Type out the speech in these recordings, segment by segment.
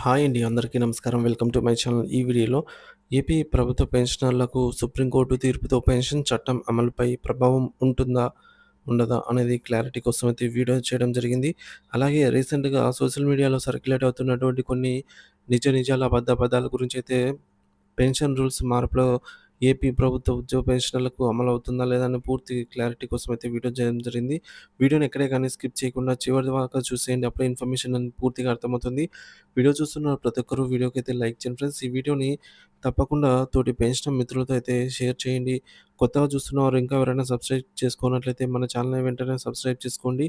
Hi అండి. అందరికీ నమస్కారం. Welcome to my channel. ఈ వీడియోలో ఏపీ ప్రభుత్వ పెన్షనర్లకు సుప్రీంకోర్టు తీర్పుతో పెన్షన్ చట్టం అమలుపై ప్రభావం ఉంటుందా? ఉండదా? అనేది క్లారిటీ కోసం అయితే వీడియో చేయడం జరిగింది. అలాగే రీసెంట్‌గా సోషల్ మీడియాలో సర్క్యులేట్ అవుతున్నటువంటి కొన్ని నిజ నిజాల అబద్ధ అబద్ధాల గురించి అయితే పెన్షన్ రూల్స్ మార్పులో ఏపీ ప్రభుత్వ ఉద్యోగ పెన్షన్లకు అమలు అవుతుందా లేదా అని పూర్తి క్లారిటీ కోసం అయితే వీడియో చేయడం జరిగింది. వీడియోని ఎక్కడే కానీ స్కిప్ చేయకుండా చివరి దాకా చూసేయండి. అప్పుడే ఇన్ఫర్మేషన్ అని పూర్తిగా అర్థమవుతుంది. వీడియో చూస్తున్న ప్రతి ఒక్కరు వీడియోకి అయితే లైక్ చేయండి ఫ్రెండ్స్. ఈ వీడియోని తప్పకుండా తోటి పెన్షన్ మిత్రులతో అయితే షేర్ చేయండి. కొత్తగా చూస్తున్నవారు ఇంకా ఎవరైనా సబ్స్క్రైబ్ చేసుకున్నట్లయితే మన ఛానల్‌ని వెంటనే సబ్స్క్రైబ్ చేసుకోండి.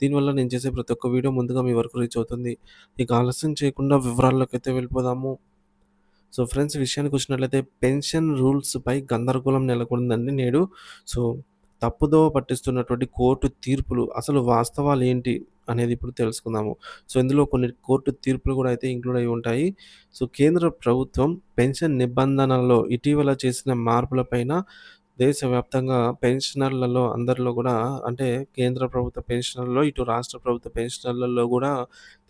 దీనివల్ల నేను చేసే ప్రతి ఒక్క వీడియో ముందుగా మీ వరకు రీచ్ అవుతుంది. ఇక ఆలస్యం చేయకుండా వివరాల్లోకైతే వెళ్ళిపోదాము. సో ఫ్రెండ్స్ విషయానికి వచ్చినట్లయితే పెన్షన్ రూల్స్‌పై గందరగోళం నెలకొందండి నేడు. సో తప్పుదోవ పట్టిస్తున్నటువంటి కోర్టు తీర్పులు అసలు వాస్తవాలు ఏంటి అనేది ఇప్పుడు తెలుసుకుందాము. సో ఇందులో కొన్ని కోర్టు తీర్పులు కూడా అయితే ఇంక్లూడ్ అయి ఉంటాయి. సో కేంద్ర ప్రభుత్వం పెన్షన్ నిబంధనల్లో ఇటీవల చేసిన మార్పులపైన దేశవ్యాప్తంగా పెన్షనర్లలో అందరిలో కూడా అంటే కేంద్ర ప్రభుత్వ పెన్షనర్‌లో, ఇటు రాష్ట్ర ప్రభుత్వ పెన్షనర్లలో కూడా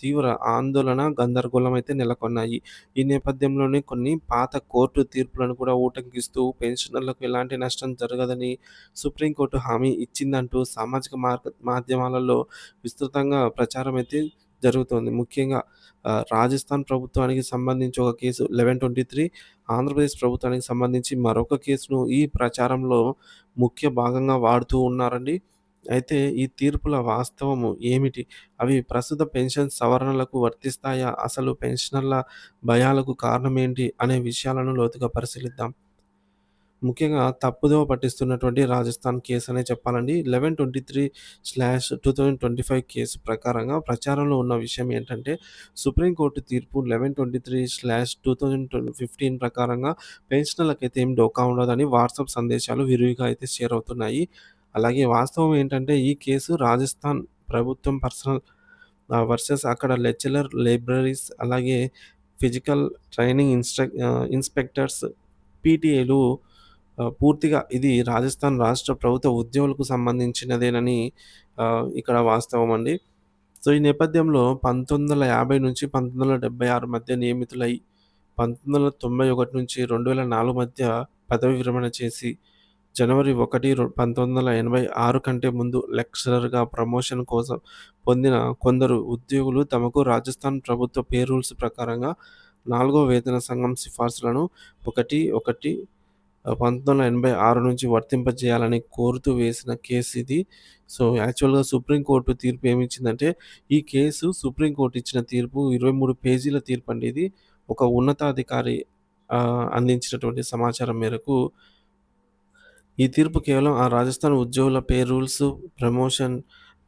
తీవ్ర ఆందోళన, గందరగోళం అయితే నెలకొన్నాయి. ఈ నేపథ్యంలోనే కొన్ని పాత కోర్టు తీర్పులను కూడా ఊటంకిస్తూ పెన్షనర్లకు ఎలాంటి నష్టం జరగదని సుప్రీంకోర్టు హామీ ఇచ్చిందంటూ సామాజిక మార్గ మాధ్యమాలలో విస్తృతంగా ప్రచారం అయితే జరుగుతోంది. ముఖ్యంగా రాజస్థాన్ ప్రభుత్వానికి సంబంధించి ఒక కేసు 1123 ఆంధ్రప్రదేశ్ ప్రభుత్వానికి సంబంధించి మరొక కేసును ఈ ప్రచారంలో ముఖ్య భాగంగా వాడుతూ ఉన్నారండి. అయితే ఈ తీర్పుల వాస్తవము ఏమిటి? అవి ప్రస్తుత పెన్షన్ సవరణలకు వర్తిస్తాయా? అసలు పెన్షనర్ల భయాలకు కారణం ఏంటి అనే విషయాలను లోతుగా పరిశీలిద్దాం. ముఖ్యంగా తప్పుదోవ పట్టిస్తున్నటువంటి రాజస్థాన్ కేస్ అనే చెప్పాలండి. 1123/2025 కేసు ప్రకారంగా ప్రచారంలో ఉన్న విషయం ఏంటంటే సుప్రీంకోర్టు తీర్పు 1123/2015 ప్రకారంగా పెన్షనర్లకైతే ఏం డోకా ఉండదని వాట్సాప్ సందేశాలు విరివిగా అయితే షేర్ అవుతున్నాయి. అలాగే వాస్తవం ఏంటంటే ఈ కేసు రాజస్థాన్ ప్రభుత్వం పర్సనల్ వర్సెస్ అక్కడ లెక్చరర్ లైబ్రరీస్ అలాగే ఫిజికల్ ట్రైనింగ్ ఇన్‌స్ట్రక్ ఇన్స్‌పెక్టర్స్ పీటీఏలు పూర్తిగా ఇది రాజస్థాన్ రాష్ట్ర ప్రభుత్వ ఉద్యోగులకు సంబంధించినదేనని ఇక్కడ వాస్తవం అండి. సో ఈ నేపథ్యంలో 1950 నుంచి 1976 మధ్య నియమితులై 1991 నుంచి 2004 మధ్య పదవీ విరమణ చేసి జనవరి ఒకటి పంతొమ్మిది వందల ఎనభై ఆరు కంటే ముందు లెక్చరర్‌గా ప్రమోషన్ కోసం పొందిన కొందరు ఉద్యోగులు తమకు రాజస్థాన్ ప్రభుత్వ పే రూల్స్ ప్రకారంగా నాలుగో వేతన సంఘం సిఫార్సులను ఒకటి ఒకటి 1, 1 ఆహ్, 1986 నుంచి వర్తింపజేయాలని కోరుతూ వేసిన కేసు ఇది. సో యాక్చువల్‌గా సుప్రీంకోర్టు తీర్పు ఏమిచ్చిందంటే ఈ కేసు సుప్రీంకోర్టు ఇచ్చిన తీర్పు 23 పేజీల తీర్పండి ఇది. ఒక ఉన్నతాధికారి అందించినటువంటి సమాచారం మేరకు ఈ తీర్పు కేవలం ఆ రాజస్థాన్ ఉద్యోగుల పే రూల్స్, ప్రమోషన్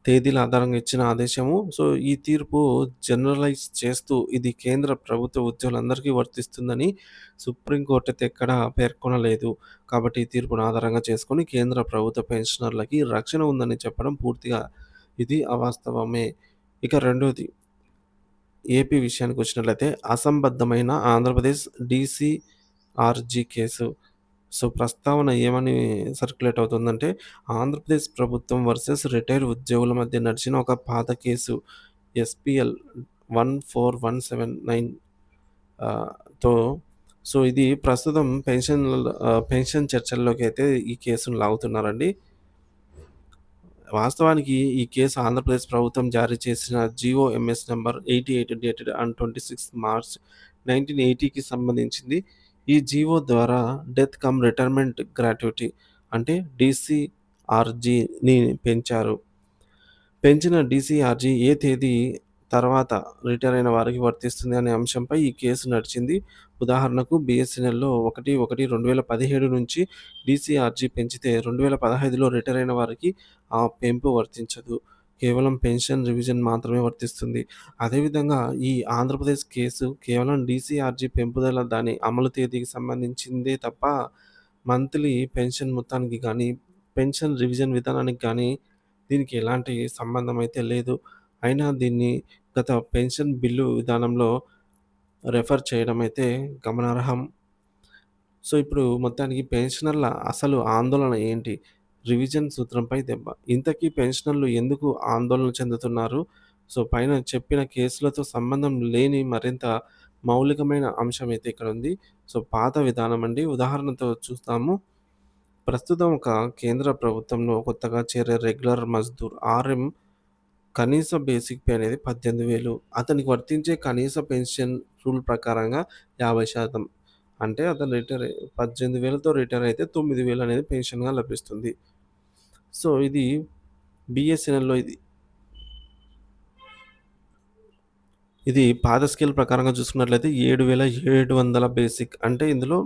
తేదీల ఆధారంగా ఇచ్చిన ఆదేశము. సో ఈ తీర్పు జనరలైజ్ చేస్తూ ఇది కేంద్ర ప్రభుత్వ ఉద్యోగులందరికీ వర్తిస్తుందని సుప్రీంకోర్టు అయితే ఎక్కడా పేర్కొనలేదు. కాబట్టి ఈ తీర్పును ఆధారంగా చేసుకొని కేంద్ర ప్రభుత్వ పెన్షనర్లకి రక్షణ ఉందని చెప్పడం పూర్తిగా ఇది అవాస్తవమే. ఇక రెండోది ఏపీ విషయానికి వచ్చినట్లయితే అసంబద్ధమైన ఆంధ్రప్రదేశ్ డీసీఆర్‌జీ కేసు. సో ప్రస్తావన ఏమని సర్క్యులేట్ అవుతుందంటే ఆంధ్రప్రదేశ్ ప్రభుత్వం వర్సెస్ రిటైర్డ్ ఉద్యోగుల మధ్య నడిచిన ఒక పాత case SPL one four one seven నైన్తో so ఇది ప్రస్తుతం పెన్షన్ పెన్షన్ చర్చల్లోకి అయితే ఈ కేసును లాగుతున్నారండి. వాస్తవానికి ఈ కేసు ఆంధ్రప్రదేశ్ ప్రభుత్వం జారీ చేసిన GOMS number eighty eight dated on 26 March 1980కి సంబంధించింది. ఈ జీవో ద్వారా డెత్ కమ్ రిటైర్మెంట్ గ్రాట్యుటీ అంటే డీసీఆర్‌జీని పెంచారు. పెంచిన డీసీఆర్‌జీ ఏ తేదీ తర్వాత రిటైర్ అయిన వారికి వర్తిస్తుంది అనే అంశంపై ఈ కేసు నడిచింది. ఉదాహరణకు బిఎస్ఎన్ఎల్లో ఒకటి ఒకటి రెండు వేల పదిహేడు నుంచి డీసీఆర్‌జీ పెంచితే 2015లో రిటైర్ అయిన వారికి ఆ పెంపు వర్తించదు. కేవలం పెన్షన్ రివిజన్ మాత్రమే వర్తిస్తుంది. అదేవిధంగా ఈ ఆంధ్రప్రదేశ్ కేసు కేవలం డీసీఆర్‌జీ పెంపుదల దాని అమలు తేదీకి సంబంధించిందే తప్ప మంత్లీ పెన్షన్ మొత్తానికి కానీ పెన్షన్ రివిజన్ విధానానికి కానీ దీనికి ఎలాంటి సంబంధం అయితే లేదు. అయినా దీన్ని గత పెన్షన్ బిల్లు విధానంలో రెఫర్ చేయడం అయితే గమనార్హం. సో ఇప్పుడు మొత్తానికి పెన్షనర్ల అసలు ఆందోళన ఏంటి? రివిజన్ సూత్రంపై దెబ్బ. ఇంతకీ పెన్షనర్లు ఎందుకు ఆందోళన చెందుతున్నారు? సో, పైన చెప్పిన కేసులతో సంబంధం లేని మరింత మౌలికమైన అంశం అయితే ఇక్కడ ఉంది. సో, పాత విధానం అండి. ఉదాహరణతో చూస్తాము. ప్రస్తుతం ఒక కేంద్ర ప్రభుత్వంలో కొత్తగా చేరే రెగ్యులర్ మజ్దూర్ ఆర్ఎం కనీస బేసిక్ పే అనేది 18,000 అతనికి వర్తించే కనీస పెన్షన్ రూల్ ప్రకారంగా 50% అంటే అతను రిటైర్ పద్దెనిమిది వేలతో రిటైర్ అయితే 9,000 అనేది పెన్షన్‌గా లభిస్తుంది. సో, ఇది బిఎస్ఎన్ఎల్లో ఇది ఇది పాత స్కేల్ ప్రకారంగా చూసుకున్నట్లయితే 7,700 బేసిక్ అంటే ఇందులో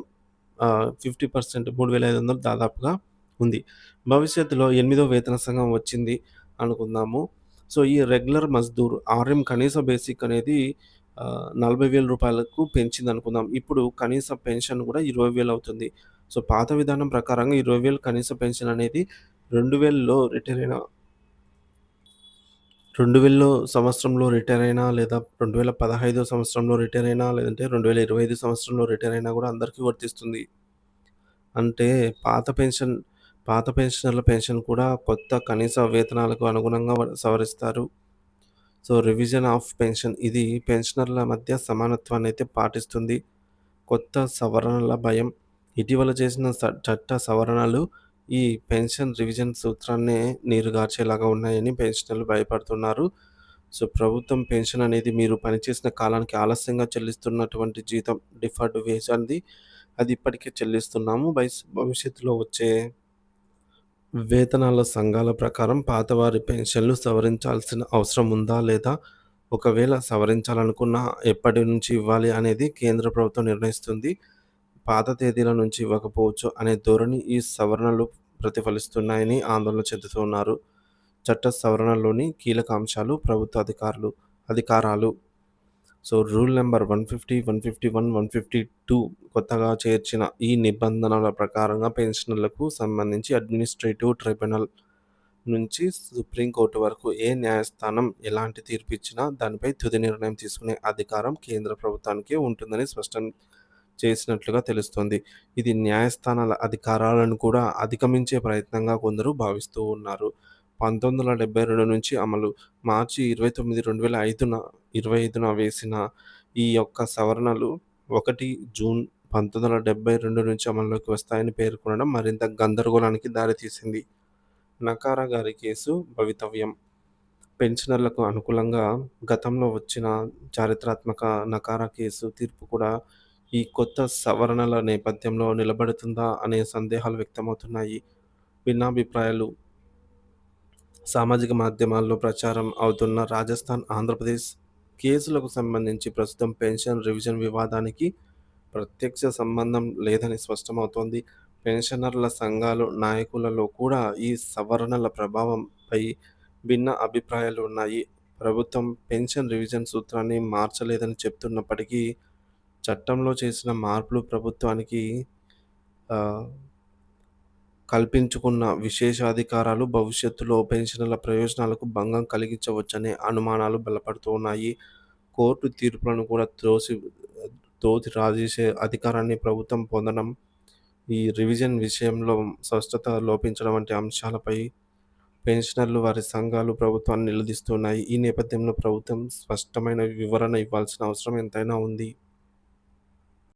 ఫిఫ్టీ పర్సెంట్ మూడు వేల ఐదు వందలు దాదాపుగా ఉంది. భవిష్యత్తులో ఎనిమిదో వేతన సంఘం వచ్చింది అనుకుందాము. సో, ఈ రెగ్యులర్ మజ్దూర్ ఆర్ఎం కనీస బేసిక్ అనేది నలభై వేల రూపాయలకు పెంచింది అనుకుందాం ఇప్పుడు కనీస పెన్షన్ కూడా ఇరవై వేలు అవుతుంది. సో, పాత విధానం ప్రకారంగా ఇరవై వేలు కనీస పెన్షన్ అనేది 2000లో రిటైర్ అయిన 2000లో సంవత్సరంలో రిటైర్ అయినా లేదా 2015 సంవత్సరంలో రిటైర్ అయినా లేదంటే 2025 సంవత్సరంలో రిటైర్ అయినా కూడా అందరికీ వర్తిస్తుంది. అంటే పాత పెన్షన్ పాత పెన్షనర్ల పెన్షన్ కూడా కొత్త కనీస వేతనాలకు అనుగుణంగా సవరిస్తారు. సో, రివిజన్ ఆఫ్ పెన్షన్ ఇది పెన్షనర్ల మధ్య సమానత్వాన్ని అయితే పాటిస్తుంది. కొత్త సవరణల భయం ఇటీవల చేసిన చట్ట సవరణలు ఈ పెన్షన్ రివిజన్ సూత్రాన్నే నీరుగార్చేలాగా ఉన్నాయని పెన్షనర్లు భయపడుతున్నారు. సో, ప్రభుత్వం పెన్షన్ అనేది మీరు పనిచేసిన కాలానికి ఆలస్యంగా చెల్లిస్తున్నటువంటి జీతం డిఫర్డ్ వేజ్ అంది. అది ఇప్పటికే చెల్లిస్తున్నాము. భవిష్యత్తులో వచ్చే వేతనాల సంఘాల ప్రకారం పాతవారి పెన్షన్లు సవరించాల్సిన అవసరం ఉందా? లేదా? ఒకవేళ సవరించాలనుకున్నా ఎప్పటి నుంచి ఇవ్వాలి అనేది కేంద్ర ప్రభుత్వం నిర్ణయిస్తుంది. పాత తేదీల నుంచి ఇవ్వకపోవచ్చు అనే ధోరణి ఈ సవరణలు ప్రతిఫలిస్తున్నాయని ఆందోళన చెందుతున్నారు. చట్ట సవరణలోని కీలక అంశాలు ప్రభుత్వ అధికారులు అధికారాలు so, rule number one fifty one fifty one one fifty two కొత్తగా చేర్చిన ఈ నిబంధనల ప్రకారంగా పెన్షనర్లకు సంబంధించి అడ్మినిస్ట్రేటివ్ ట్రైబ్యునల్ నుంచి సుప్రీంకోర్టు వరకు ఏ న్యాయస్థానం ఎలాంటి తీర్పు ఇచ్చినా దానిపై తుది నిర్ణయం తీసుకునే అధికారం కేంద్ర ప్రభుత్వానికే ఉంటుందని స్పష్టం చేసినట్లుగా తెలుస్తోంది. ఇది న్యాయస్థానాల అధికారాలను కూడా అధిగమించే ప్రయత్నంగా కొందరు భావిస్తూ ఉన్నారు. 1972 నుంచి అమలు మార్చి 29, 2005న 25న వేసిన ఈ యొక్క సవరణలు ఒకటి జూన్ 1972 నుంచి అమల్లోకి వస్తాయని పేర్కొనడం మరింత గందరగోళానికి దారితీసింది. నకారా గారి కేసు భవితవ్యం పెన్షనర్లకు అనుకూలంగా గతంలో వచ్చిన చారిత్రాత్మక నకారా కేసు తీర్పు కూడా ఈ కొత్త సవరణల నేపథ్యంలో నిలబడుతుందా అనే సందేహాలు వ్యక్తమవుతున్నాయి. భిన్నాభిప్రాయాలు సామాజిక మాధ్యమాల్లో ప్రచారం అవుతున్న రాజస్థాన్, ఆంధ్రప్రదేశ్ కేసులకు సంబంధించి ప్రస్తుతం పెన్షన్ రివిజన్ వివాదానికి ప్రత్యక్ష సంబంధం లేదని స్పష్టమవుతోంది. పెన్షనర్ల సంఘాలు నాయకులలో కూడా ఈ సవరణల ప్రభావంపై భిన్న అభిప్రాయాలు ఉన్నాయి. ప్రభుత్వం పెన్షన్ రివిజన్ సూత్రాన్ని మార్చలేదని చెప్తున్నప్పటికీ చట్టంలో చేసిన మార్పులు ప్రభుత్వానికి కల్పించుకున్న విశేషాధికారాలు భవిష్యత్తులో పెన్షన్ల ప్రయోజనాలకు భంగం కలిగించవచ్చనే అనుమానాలు బలపడుతూ ఉన్నాయి. కోర్టు తీర్పులను కూడా త్రోసి తోసి రాజేసే అధికారాన్ని ప్రభుత్వం పొందడం, ఈ రివిజన్ విషయంలో స్పష్టత లోపించడం వంటి అంశాలపై పెన్షనర్లు, వారి సంఘాలు ప్రభుత్వాన్ని నిలదీస్తున్నాయి. ఈ నేపథ్యంలో ప్రభుత్వం స్పష్టమైన వివరణ ఇవ్వాల్సిన అవసరం ఎంతైనా ఉంది.